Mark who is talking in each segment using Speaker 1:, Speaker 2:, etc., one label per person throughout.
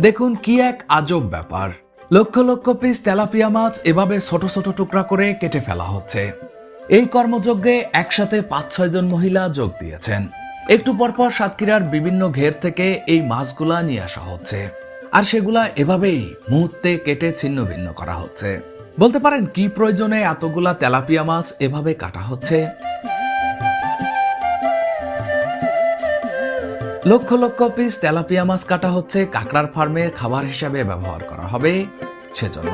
Speaker 1: দেখুন কি এক আজব ব্যাপার। লক্ষ লক্ষ পিস তেলাপিয়া মাছ এভাবে ছোট ছোট টুকরা করে কেটে ফেলা হচ্ছে। এই কর্মযজ্ঞে একসাথে পাঁচ ছয় জন মহিলা যোগ দিয়েছেন। একটু পরপর সাতক্ষীরার বিভিন্ন ঘের থেকে এই মাছগুলা নিয়ে আসা হচ্ছে। আর সেগুলা এভাবেই মুহূর্তে কেটে ছিন্ন ভিন্ন করা হচ্ছে। বলতে পারেন কি প্রয়োজনে এতগুলা তেলাপিয়া মাছ এভাবে কাটা হচ্ছে? লক্ষ লক্ষ পিস তেলাপিয়া মাছ কাটা হচ্ছে কাঁকড়ার ফার্মে খাবার হিসাবে ব্যবহার করা হবে, সেজন্য।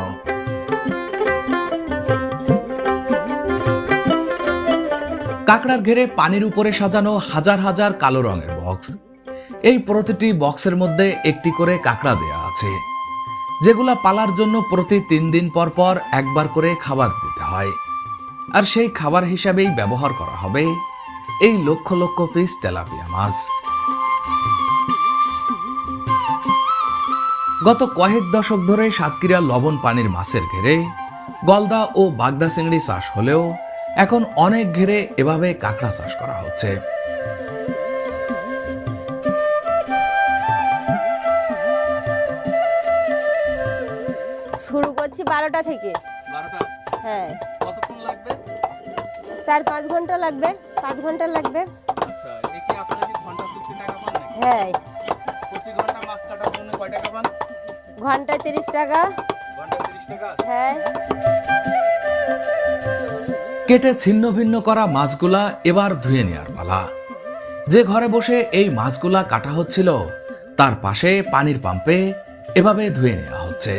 Speaker 1: কাঁকড়ার ঘেরে পানির উপরে সাজানো হাজার হাজার কালো রঙের বক্স। এই প্রতিটি বক্সের মধ্যে একটি করে কাঁকড়া দেয়া আছে, যেগুলা পালার জন্য প্রতি তিন দিন পর পর একবার করে খাবার দিতে হয়। আর সেই খাবার হিসাবেই ব্যবহার করা হবে এই লক্ষ লক্ষ পিস তেলাপিয়া মাছ। গত কয়েক দশক ধরে সাতক্ষীরা লবণ পানির মাছের ঘেরে গলদা ও বাগদা চিংড়ি চাষ হলেও এখন অনেক ঘেরে এভাবে কাঁকড়া চাষ করা হচ্ছে।
Speaker 2: শুরু করছি বারোটা থেকে। হ্যাঁ। চার পাঁচ ঘণ্টা লাগবে পাঁচ ঘণ্টা লাগবে।
Speaker 3: আচ্ছা
Speaker 2: হ্যাঁ।
Speaker 3: প্রতি ঘণ্টা মাছ কাটার জন্য কয় টাকা পান?
Speaker 2: ঘন্টায় তিরিশ টাকা। হ্যাঁ।
Speaker 1: কেটে ছিন্ন ভিন্ন করা মাছগুলা এবার ধুয়ে নেওয়ার পালা। যে ঘরে বসে এই মাছগুলা কাটা হচ্ছিল, তার পাশে পানির পাম্পে এভাবে ধুয়ে নেওয়া হচ্ছে।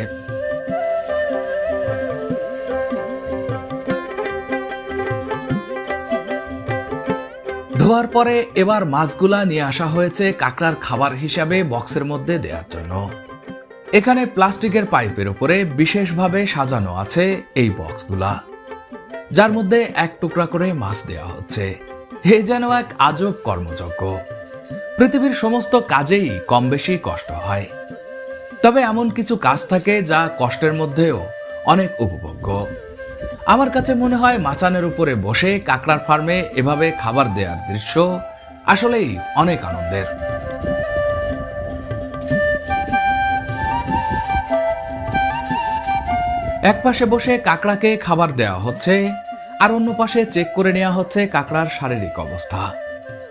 Speaker 1: ধোয়ার পরে এবার মাছগুলা নিয়ে আসা হয়েছে কাঁকড়ার খাবার হিসাবে বক্সের মধ্যে দেওয়ার জন্য। এখানে প্লাস্টিকের পাইপের উপরে বিশেষভাবে সাজানো আছে এই বক্সগুলা, যার মধ্যে এক টুকরা করে মাছ দেওয়া হচ্ছে। হে যেন এক আজব কর্মযজ্ঞ। পৃথিবীর সমস্ত কাজেই কম বেশি কষ্ট হয়। তবে এমন কিছু কাজ থাকে যা কষ্টের মধ্যেও অনেক উপভোগ্য। আমার কাছে মনে হয় মাচানের উপরে বসে কাকড়ার ফার্মে এভাবে খাবার দেওয়ার দৃশ্য আসলেই অনেক আনন্দের। এক পাশে বসে কাকড়াকে খাবার দেওয়া হচ্ছে, আর অন্য পাশে চেক করে নেওয়া হচ্ছে কাকড়ার শারীরিক অবস্থা।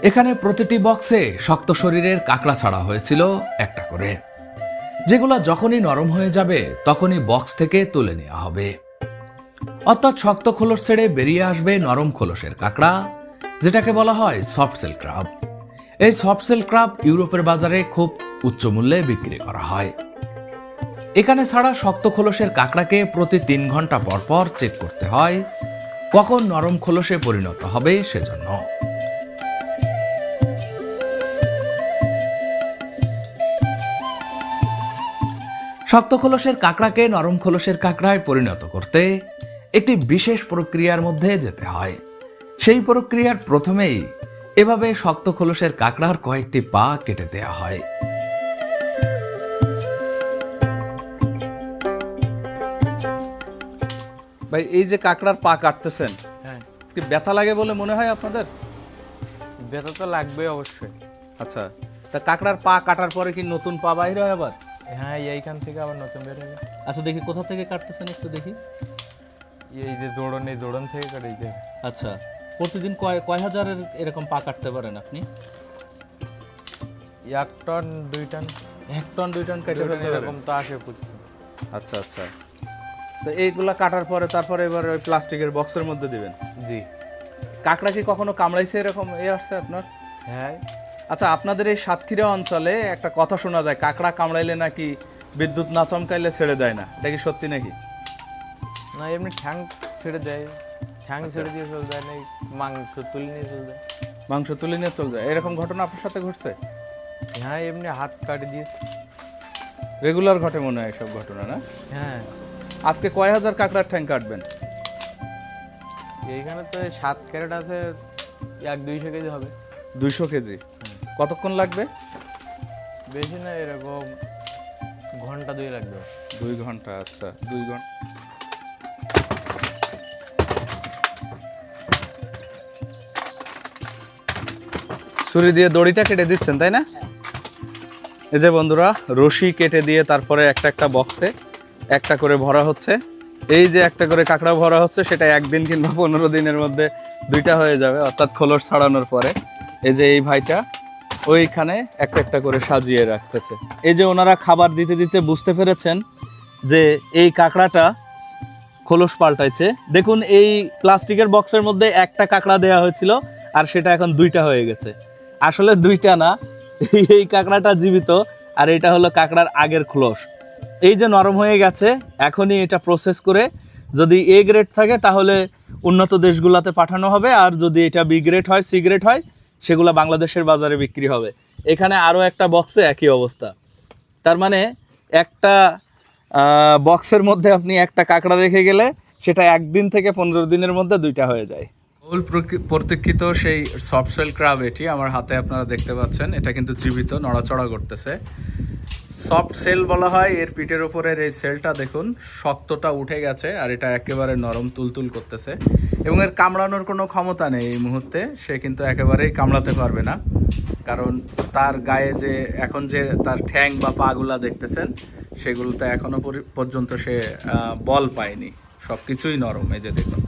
Speaker 1: এখানে প্রতিটি বক্সে শক্ত শরীরের কাকড়া ছাড়া হয়েছিল একটা করে। যেগুলো যখনই নরম হয়ে যাবে, তখনই বক্স থেকে তুলে নেওয়া হবে। অর্থাৎ শক্ত খোলস ছেড়ে বেরিয়ে আসবে নরম খোলসের কাঁকড়া, যেটাকে বলা হয় সফট সেল ক্রাব। এই সফট সেল ক্রাব ইউরোপের বাজারে খুব উচ্চ মূল্যে বিক্রি করা হয়। এখানে ছাড়া শক্ত খোলসের কাঁকড়াকে প্রতি তিন ঘণ্টা পর পর চেক করতে হয়, কখন নরম খোলসে পরিণত হবে সেজন্য। শক্ত খোলসের কাঁকড়াকে নরম খোলসের কাঁকড়ায় পরিণত করতে একটি বিশেষ প্রক্রিয়ার মধ্যে যেতে হয়। সেই প্রক্রিয়ার প্রথমেই এভাবে শক্ত খোলসের কাঁকড়ার কয়েকটি পা কেটে দেওয়া হয়।
Speaker 3: ভাই এই যে কাঁকড়ার পা কাটতেছেন
Speaker 4: হ্যাঁ।
Speaker 3: কি ব্যথা লাগে বলে মনে হয় আপনাদের?
Speaker 4: ব্যথা তো লাগবে অবশ্যই।
Speaker 3: আচ্ছা তা কাঁকড়ার পা কাটার পরে কি নতুন পা বাইরে হয় আবার?
Speaker 4: হ্যাঁ এইখান থেকে আবার নতুন বের হবে
Speaker 3: আচ্ছা দেখি কোথা থেকে কাটতেছেন একটু দেখি।
Speaker 4: এই যে জোড়ন এই জোড়ন থেকে কাটে এই যে।
Speaker 3: আচ্ছা প্রতিদিন কয় কয় হাজারের এরকম পা কাটতে পারেন আপনি?
Speaker 4: এক টন দুই টন।
Speaker 3: এক টন দুই টন কেটে পারেন
Speaker 4: এরকম তো আসে
Speaker 3: আচ্ছা আচ্ছা। তো এইগুলা কাটার পরে তারপরে এবার ওই প্লাস্টিকের বক্সের মধ্যে দিবেন।
Speaker 4: জি।
Speaker 3: কাঁকড়া কি কখনো কামড়াইছে এরকম এ আসছে আপনার?
Speaker 4: হ্যাঁ।
Speaker 3: আচ্ছা আপনাদের এই সাতক্ষীরা অঞ্চলে একটা কথা শোনা যায় কাঁকড়া কামড়াইলে নাকি বিদ্যুৎ না চমকাইলে ছেড়ে দেয় না? এটা কি সত্যি নাকি?
Speaker 4: না এমনি ঠ্যাং ছেড়ে দেয়। ঠ্যাং ছেড়ে দিয়ে চলে যায় না মাংস তুলে নিয়ে চলে যায়।
Speaker 3: মাংস তুলে নিয়ে চলে যায়। এরকম ঘটনা আপনার সাথে ঘটছে?
Speaker 4: হ্যাঁ এমনি হাত কাটে দিয়ে।
Speaker 3: রেগুলার ঘটে মনে হয় এসব ঘটনা না?
Speaker 4: হ্যাঁ।
Speaker 3: আজকে কয় হাজার কাঁকড়ার ঠ্যাং কাটবেন?
Speaker 4: এইখানে তো সাত ক্যারেট আছে এক দুইশো কেজি হবে।
Speaker 3: দুইশো কেজি। কতক্ষণ লাগবে?
Speaker 4: বেশি না এরকম ঘণ্টা দুই লাগবে।
Speaker 3: দুই ঘণ্টা আচ্ছা দুই ঘণ্টা ছুরি দিয়ে দড়িটা কেটে দিচ্ছেন তাই না? এই যে বন্ধুরা রশি কেটে দিয়ে তারপরে একটা একটা বক্সে একটা করে ভরা হচ্ছে। এই যে একটা করে কাঁকড়া ভরা হচ্ছে, সেটা একদিন কিংবা পনেরো দিনের মধ্যে দুইটা হয়ে যাবে, অর্থাৎ খোলস ছাড়ানোর পরে। এই যে এই ভাইটা ওইখানে একটা একটা করে সাজিয়ে রাখতেছে। এই যে ওনারা খাবার দিতে দিতে বুঝতে পেরেছেন যে এই কাঁকড়াটা খোলস পাল্টাইছে। দেখুন, এই প্লাস্টিকের বক্সের মধ্যে একটা কাঁকড়া দেওয়া হয়েছিল আর সেটা এখন দুইটা হয়ে গেছে। আসলে দুইটা না, এই কাঁকড়াটা জীবিত আর এটা হলো কাঁকড়ার আগের খোলস। এই যে নরম হয়ে গেছে, এখনই এটা প্রসেস করে যদি এ গ্রেড থাকে তাহলে উন্নত দেশগুলোতে পাঠানো হবে, আর যদি এটা বি গ্রেড হয় সি গ্রেড হয়, সেগুলো বাংলাদেশের বাজারে বিক্রি হবে। এখানে আরও একটা বক্সে একই অবস্থা। তার মানে একটা বক্সের মধ্যে আপনি একটা কাঁকড়া রেখে গেলে সেটা একদিন থেকে পনেরো দিনের মধ্যে দুইটা হয়ে যায়। মূল প্রতীক্ষিত সেই সফট সেল ক্রাব এটি, আমার হাতে আপনারা দেখতে পাচ্ছেন। এটা কিন্তু জীবিত, নড়াচড়া করতেছে। সফট সেল বলা হয়, এর পিঠের ওপরের এই সেলটা দেখুন, শক্তটা উঠে গেছে আর এটা একেবারে নরম তুলতুল করতেছে। এবং এর কামড়ানোর কোনো ক্ষমতা নেই এই মুহূর্তে, সে কিন্তু একেবারেই কামড়াতে পারবে না। কারণ তার গায়ে যে, এখন যে তার ঠ্যাং বা পাগুলা দেখতেছেন, সেগুলোতে এখনও পরি- পর্যন্ত সে বল পায়নি। সব কিছুই নরম, এই যে দেখুন।